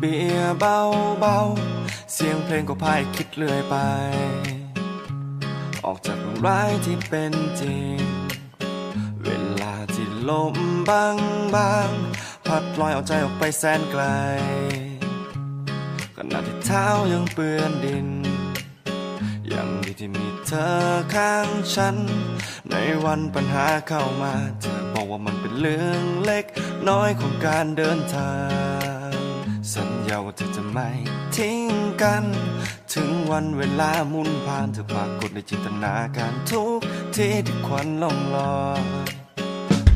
เบียร์เบาเสียงเพลงก็พายคิดเรื่อยไป ออกจากเรื่องร้ายที่เป็นจริง เวลาที่ลมบางบางพัดลอยเอาใจออกไปแสนไกลขณะที่เท้ายังเปื้อนดิน ยังดีที่มีเธอข้างฉัน ในวันปัญหาเข้ามา เธอบอกว่ามันเป็นเรื่องเล็กน้อยของการเดินทาง สัญญาว่าเธอจะไม่ทิ้งกัน ถึงวันเวลาหมุนผ่านเธอปรากฏในจินตนาการทุกที่ที่ควันล่องลอย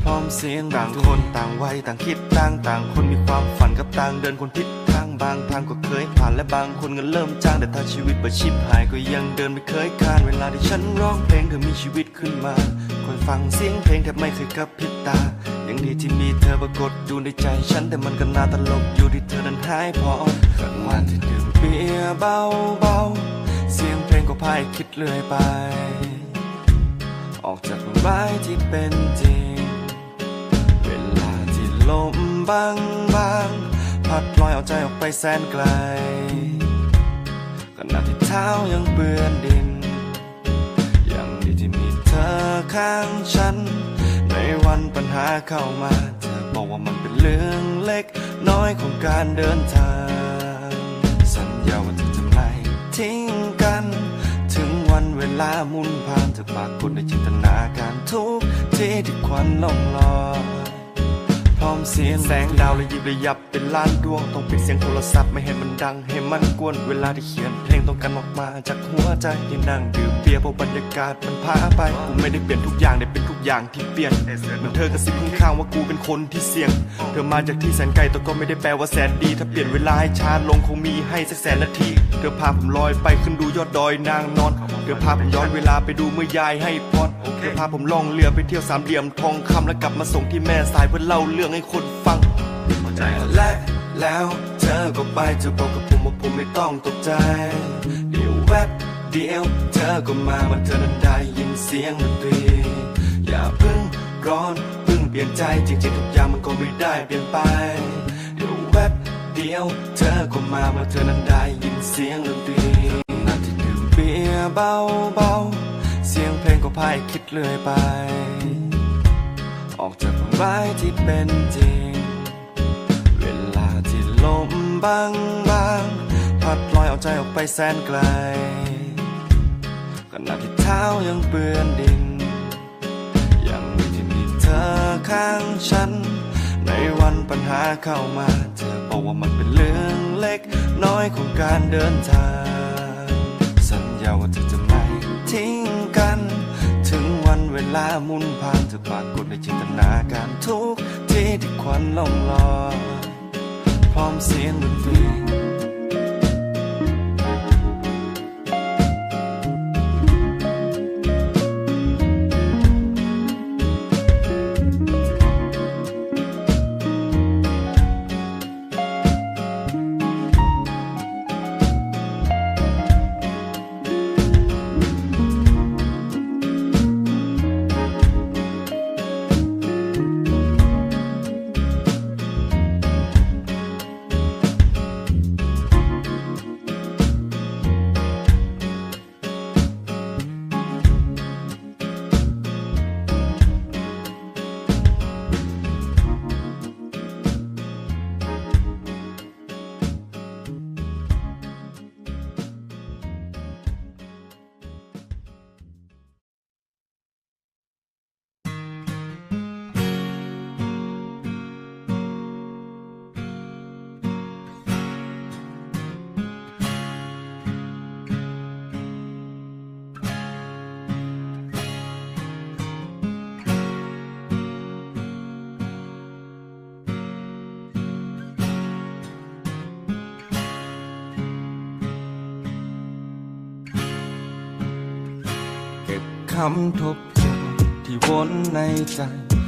พร้อมเสียงต่างคนต่างวัยต่างคิดต่างต่างคนมีความฝันกับต่างเดินคนทิศทางบางทางก็เคยผ่านและบางคนก็เริ่มจ้างแต่ถ้าชีวิตประชิบหายก็ยังเดินไม่เคยคานเวลาที่ฉันร้องเพลงเธอมีชีวิตขึ้นมาคอยฟังเสียงเพลงแทบไม่เคยกระพริบตา ยังดีที่มีเธอปรากฏอยู่ในใจฉันแต่มันก็น่าตลกอยู่ที่เธอนั้นหายพอขันวันที่ดื่มเบียร์เบาๆเสียงเพลงก็พายคิดเรื่อยไป ออกจากเรื่องร้ายที่เป็นจริง เวลาที่ลมบางบางๆพัดลอยเอาใจออกไปแสนไกลขณะที่เท้ายังเปื้อนดิน ยังดีที่มีเธอข้างฉัน วันปัญหาเข้ามา เธอบอกว่ามันเป็นเรื่องเล็ก น้อยของการเดินทาง สัญญาว่าเธอจะไม่ทิ้งกัน ถึงวันเวลามุนผ่านเธอปรากฏในจินตนาการทุกที่ที่ควันล่องลอย ร้อมเสียงแสงดาวระยิบระยับเป็นล้านดวง ต้องปิดเสียงโทรศัพท์ไม่ให้มันดัง ให้มันกวน เวลาที่เขียน เพลงต้องการออกมาจากหัวใจที่นั่งดื่มเบียร์เพราะบรรยากาศมันพาไป กูไม่ได้เปลี่ยนทุกอย่างได้เป็นทุกอย่างที่เปลี่ยนเหมือนเธอกระซิบข้างๆว่ากูเป็นคนที่เสี่ยง เธอมาจากที่แสนไกลแต่ก็ไม่ได้แปลว่าแสนดี ถ้าเปลี่ยนเวลาให้ช้าลงคงมีให้สักแสนนาทีเธอพาผมลอยไปขึ้นดูยอดดอยนางนอนเธอพาผมย้อนเวลาไปดูเมื่อยายให้พรเธอพาผมล่องเรือไปเที่ยวสามเหลี่ยมทองคำแล้วกลับมาส่งที่แม่สายเพื่อเล่าเรื่องให้คนฟังและแล้วเธอก็ไปเธอบอกกับผมว่าผมไม่ต้องตกใจ เดี๋ยวแวบเดียวเธอก็มามันเธอนั้นได้ยินเสียงดนตรี อย่าเพิ่งร้อนเพิ่งเปลี่ยนใจจริงๆทุกอย่างมันก็ไม่ได้เปลี่ยนไป เดี๋ยวแวบเดียวเธอก็มาเมื่อเธอนั้นได้ยินเสียงดนตรีนาที่ดื่มเบียร์เบาๆเสียงเพลงก็พายคิดเรื่อยไป ออกจากร้ายที่เป็นจริง เวลาที่ลมบางบางๆพัดลอยเอาใจออกไปแสนไกลขณะที่เท้ายังเปื้อนดิน ยังดีที่มีเธอข้างฉัน ในวันปัญหาเข้ามา เธอบอกว่ามันเป็นเรื่องเล็กน้อยของการเดินทาง สัญญาว่าเธอจะไม่ทิ้ง เวลาหมุนผ่านเธอปรากฏในจินตนาการทุกที่ที่ควันล่องลอยพร้อมเสียงดนตรี คำทบทวนที่วนในใจ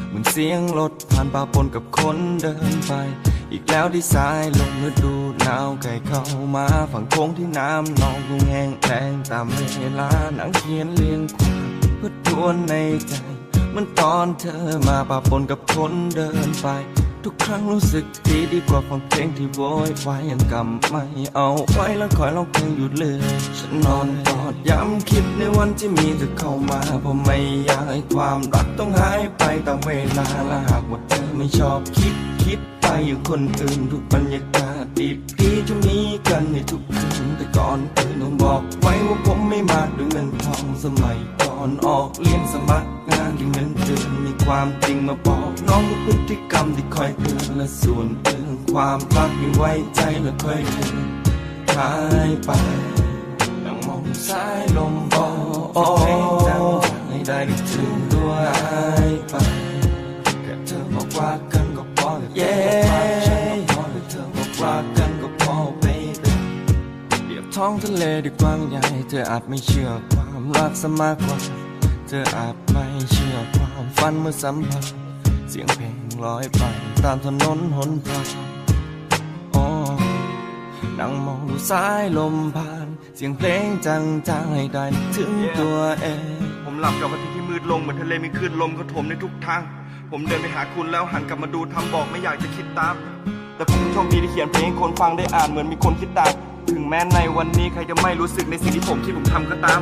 เหมือนเสียงรถผ่านป่าปนกับคนเดินไป อีกแล้วที่สายลงฤดูหนาวไก่เข้ามาฝั่งโค้งที่น้ำนองคงแห้งแรงตามเวลาหนังเขียนเรียงความเพื่อทวนในใจเหมือนตอนเธอมาป่าปนกับคนเดินไป ทุกครั้งรู้สึกดีดีกว่าฟังเพลงที่โวยวายยังกำไม่เอาไว้แล้วคอยร้องเพลงหยุดเลยฉันนอนกอดย้ำคิดในวันที่มีเธอเข้ามาเพราะไม่อยากให้ความรักต้องหายไปตามเวลาและหากว่าเธอไม่ชอบคิดคิดไปอยู่คนอื่นทุกบรรยากาศดีดีจะมีกันในทุกคืนแต่ก่อนอื่นต้องบอกไว้ว่าผมไม่มาด้วยเงินทองสมัยก อนออกเรียนสมัครงานที่เงินเดือนมีความจริงมาบอกน้องพฤติกรรมที่คอยเตือนและส่วนเรื่องความรักไม่ไว้ใจและค่อยเดินหายไปนั่งมองสายลมบอกเพลงดังให้ได้ถึงตัวหายไป องทะเลด้วยกว้างใหญ่ เธออาจไม่เชื่อความรักซะมากกว่า เธออาจไม่เชื่อความฝันเมื่อสัมผัสเสียงเพลงลอยไปตามถนนหนทางโอ้นั่งมองดูสายลมผ่าน เสียงเพลงจางๆให้ได้นึกถึงตัวเอง ผมหลับกับวันที่ที่มืดลงเหมือนทะเลมีคลื่นลมกระถมในทุกทาง ผมเดินไปหาคุณแล้วหันกลับมาดูทำบอกไม่อยากจะคิดตาม แต่ผมโชคดีที่เขียนเพลงคนฟังได้อ่านเหมือนมีคนคิดตาม ถึงแม้ในวันนี้ใครจะไม่รู้สึกในสิ่งที่ผมที่ผมทำก็ตาม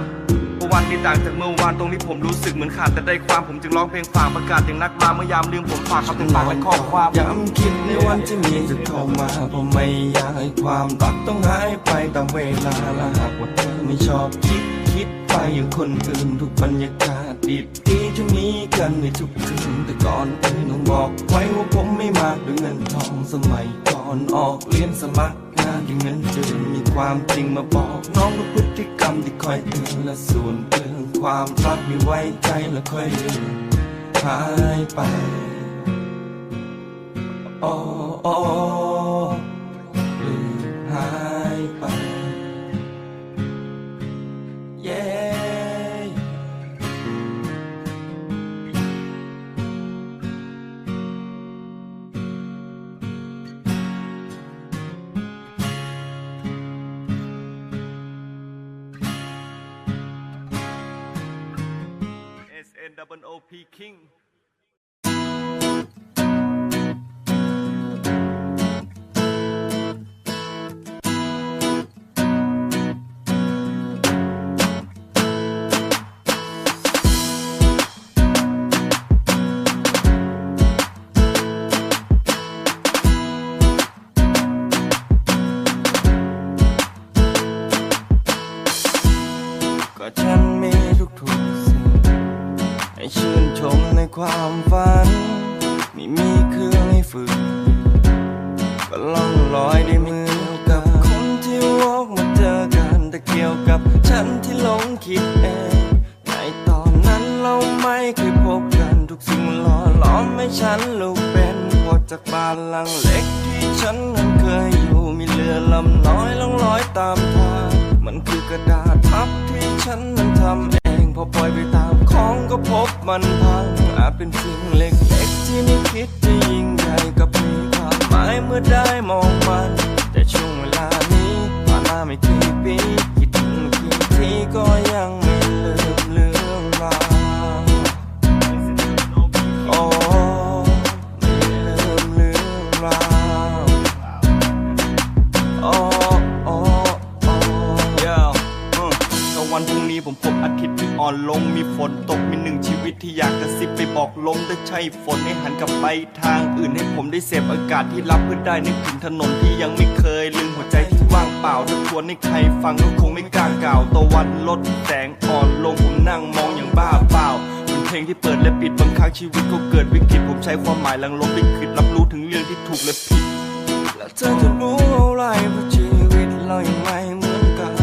เพราะวันที่ต่างจากเมื่อวานตรงที่ผมรู้สึกเหมือนขาดแต่ได้ความผมจึงร้องเพลงฝากประกาศอย่างนักบาเมื่อยามลืมผมฝากคำถึงปากและข้อความย้ำคิดในวันที่มีเธอเข้ามาเพราะไม่อยากให้ความรักต้องหายไปตามเวลาและหากว่าเธอไม่ชอบคิดคิดไปอยู่คนอื่นทุกบรรยากาศดีดีจะมีกันในทุกคืนแต่ก่อนอื่นต้องบอกไว้ว่าผมไม่มากด้วยเงินทองสมัยก่อนออกเรียนสมัคร งานที่เงินเดือนมีความจริงมาบอก น้องว่าพฤติกรรมที่คอยเตือนและส่วนเรื่องความรักมีไว้ใจและค่อยเดินหายไปโอ้ N-O-O-P King. กับฉันที่หลงคิดเองในตอนนั้นเราไม่เคยพบกันทุกสิ่งหล่อหลอมให้ฉันลูกเป็นพอจากบ้านหลังเล็กที่ฉันนั้นเคยอยู่มีเรือลำน้อยล่องลอยตามทางมันคือกระดาษพับที่ฉันนั้นทำเองพอปล่อยไปตามของก็พบมันพังอาจเป็นสิ่งเล็กๆที่ไม่คิดจะยิ่งใหญ่กับมีความหมายเมื่อได้มองมัน แต่ช่วงเวลานี้ผ่านมาไม่กี่ปี ก็ยังไม่ลืมเรื่องราวโอ้ไม่ลืมเรื่องราวโอ้โอ้โอ้ Yeah อืมถ้าวันพรุ่งนี้ผมพบอาทิตย์ที่อ่อนลงมีฝนตกมีหนึ่งชีวิตที่อยากกระซิบไปบอกลมแต่ใช่ฝนให้หันกลับไปทางอื่นให้ผมได้เสพอากาศที่รับเพื่อได้นึกถึงถนนที่ยังไม่เคยลืมหัวใจที่ วนให้ใครฟังก็คงไม่กล้ากล่าวตะวันลดแสงอ่อนลงผมนั่งมองอย่างบ้าเปล่าเป็นเพลงที่เปิดและปิดบางครั้งชีวิตก็เกิดวิกฤตผมใช้ความหมายลังลบลิขิตรับรู้ถึงเรื่องที่ถูกและผิด แล้วเธอจะรู้อะไรเพราะชีวิตเรายังไม่เหมือนกัน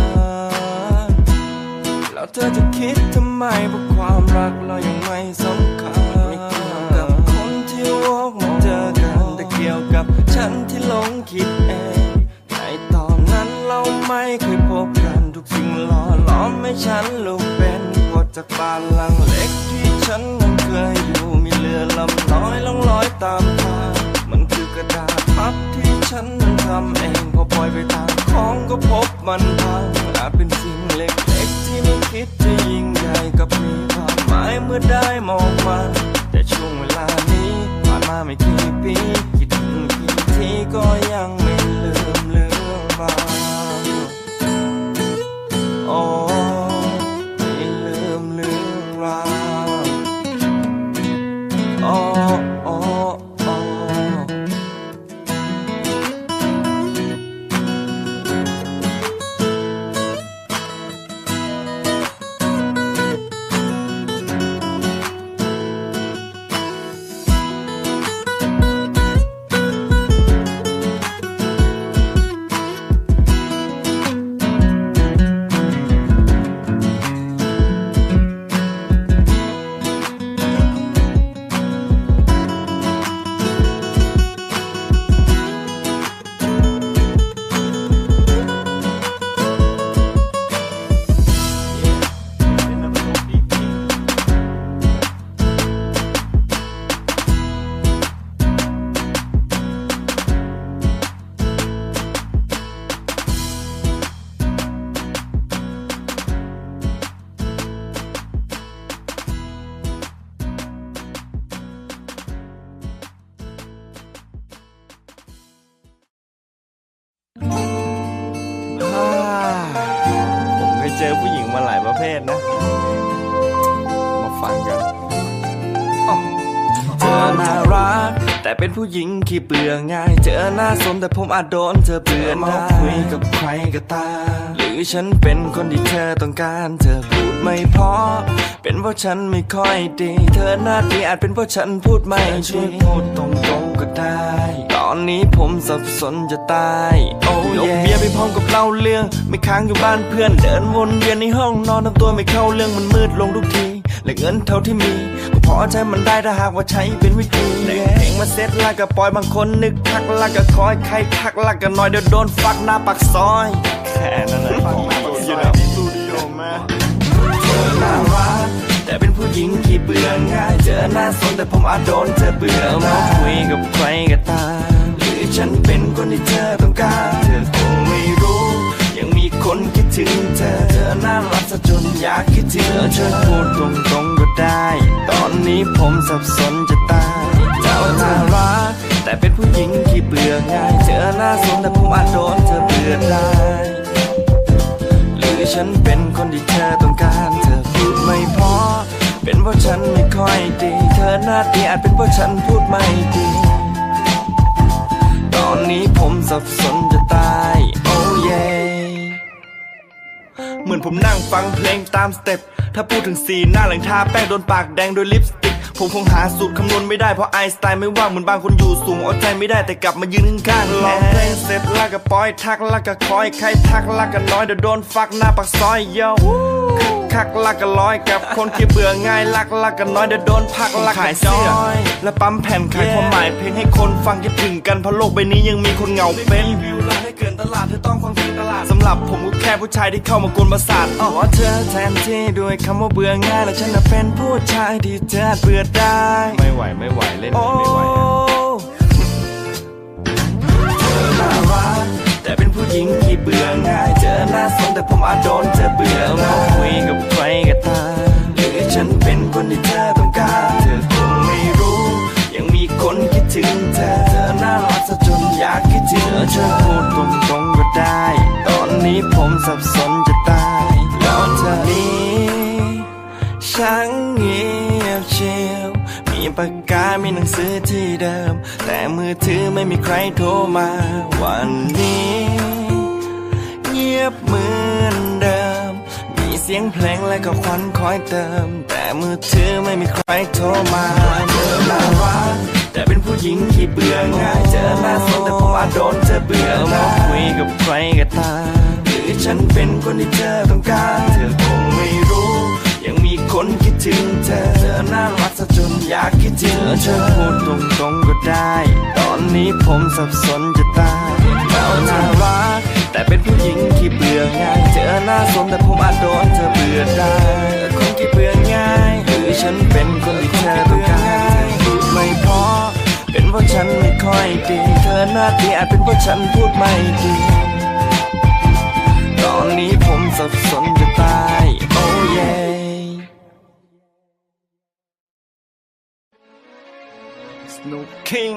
แล้วเธอจะคิดทำไมเพราะความรักเรายังไม่สำคัญไม่เกี่ยวกับคนที่วอกมาเจอกันแต่เกี่ยวกับฉันที่หลงคิดเอง ไม่เคยพบกันทุกสิ่งหล่อหลอมให้ฉันลูกเป็นพอจากบ้านหลังเล็กที่ฉันนั้นเคยอยู่มีเรือลำน้อยล่องลอยตามทางมันคือกระดาษพับที่ฉันนั้นทำเองพอปล่อยไปตามของก็พบมันพังอาจเป็นสิ่งเล็กๆที่ไม่คิดจะยิ่งใหญ่กับมีความหมายเมื่อได้มองมันแต่ช่วงเวลานี้ผ่านมาไม่กี่ปีคิดถึเจ แต่เป็นผู้หญิงขี้เบื่อง่าย เจอหน้าสมแต่ผมอาจโดนเธอเบื่อมาคุยกับใครก็ตามหรือฉันเป็นคนที่เธอต้องการ เธอพูดไม่พอ เป็นเพราะฉันไม่ค่อยดี เธอหน้าดีอาจเป็นเพราะฉันพูดไม่ช่วยพูดตรงๆก็ได้ ตอนนี้ผมสับสนจะตาย โอ้ยยกเบียร์ไปพร้อมกับเล่าเรื่อง ไม่ค้างอยู่บ้านเพื่อน เดินวนเวียนในห้องนอนทำตัวไม่เข้าเรื่องมันมืดลงทุกที และเงินเท่าที่มีก็พอใช้มันได้ถ้าหากว่าใช้เป็นวิธีแต่งเพลงมาเซ็ตลากกับปล่อยบางคนนึกทักลากกับคอยใครทักลากกับน้อยเดี๋ยวโดนฟักหน้าปากซอยแค่นั้นแหละฟักหน้าปากซอยที่สตูดิโอมาเธอน่ารักแต่เป็นผู้หญิงที่เบื่อง่ายเจอหน้าสนแต่ผมอาจโดนเธอเบื่อมาคุยกับใครก็ตามหรือฉันเป็นคนที่เธอต้องการเธอคงไม่รู้ ยังมีคนคิด ถึงเธอเธอน่ารักซะจนอยากคิดถึงเธอพูดตรงๆก็ได้ ตอนนี้ผมสับสนจะตายเจ้าน่ารักแต่เป็นผู้หญิงที่เบื่อง่ายเจอหน้าสนแต่ผมอาจโดนเธอเบื่อได้หรือฉันเป็นคนที่เธอต้องการเธอพูดไม่พอ เป็นเพราะฉันไม่ค่อยดี เธอหน้าดีอาจเป็นเพราะฉันพูดไม่ดีตอนนี้ผมสับสนจะตาย โอ้เย่เหมือน ผมนั่งฟังเพลงตามสเต็ป ถ้าพูดถึงสีหน้าหลังทาแป้งโดนปากแดงโดยลิปสติก ผมคงหาสูตรคำนวณไม่ได้เพราะไอน์สไตล์ไม่ว่างเหมือนบางคนอยู่สูงเอาใจไม่ได้แต่กลับมายืนข้างๆร้องเพลงเสร็จล้วก็ปอยทักล้วก็คอยใครทักล้วก็น้อยเดี๋ยวโดนฟักหน้าปากซอยเยาคึกคักลักก็ร้อยกับคนที่เบื่อง่ายลักลักก็น้อยเดี๋ยวโดนพักลักขายเสื้อและปั๊มแผ่นขายความหมายเพลงให้คนฟังคิดถึงกันเพราะโลกใบนี้ยังมีคนเหงาเป็น เกินตลาดเธอต้องฟังเพลงตลาดสำหรับผมก็แค่ผู้ชายที่เข้ามากวนประสาทขอเธอแทนที่ด้วยคำว่าเบื่อง่ายและฉันน่ะเป็นผู้ชายที่เธอเบื่อได้ ไม่ไหวไม่ไหวเล่นโอ้ไม่ไหวอะเธอน่ารักแต่เป็นผู้หญิงที่เบื่อง่ายเจอหน้าสนแต่ผมอาจโดนเธอเบื่อมาคุยกับใครก็ตามหรือฉันเป็นคนที่เธอต้องการเธอคงไม่รู้ ยังมีคนคิดถึงเธอเธอน่ารักซะจน อยากคิดถึงเธอพูดตรงๆก็ได้ ตอนนี้ผมสับสนจะตายแล้วเธอนี้ช่างเงียบเชียวมีปากกา มีหนังสือที่เดิม แต่มือถือไม่มีใครโทรมา วันนี้ เงียบเหมือนเดิม มีเสียงเพลงและก็ควันคอยเติม แต่มือถือไม่มีใครโทรมาเธอน่ารัก แต่เป็นผู้หญิงที่เบื่อง่ายเจอหน้าสนแต่ผมอาจโดนเธอเบื่อมาคุยกับใครก็ตามหรือฉันเป็นคนที่เธอต้องการเธอคงไม่รู้ ยังมีคนคิดถึงเธอเธอน่ารักซะจนอยากคิดถึงเธอพูดตรงๆก็ได้ ตอนนี้ผมสับสนจะตายเราน่ารักแต่เป็นผู้หญิงที่เบื่อง่ายเจอหน้าสมแต่ผมอาจโดนเธอเบื่อได้คนที่เบื่อง่ายหรือฉันเป็นคนที่เธอต้องการ เป็นเพราะฉันไม่ค่อยดี เธอหน้าดีอาจเป็นเพราะฉันพูดไม่ดี ตอนนี้ผมสับสนจะตาย โอ้เย่ Snoop King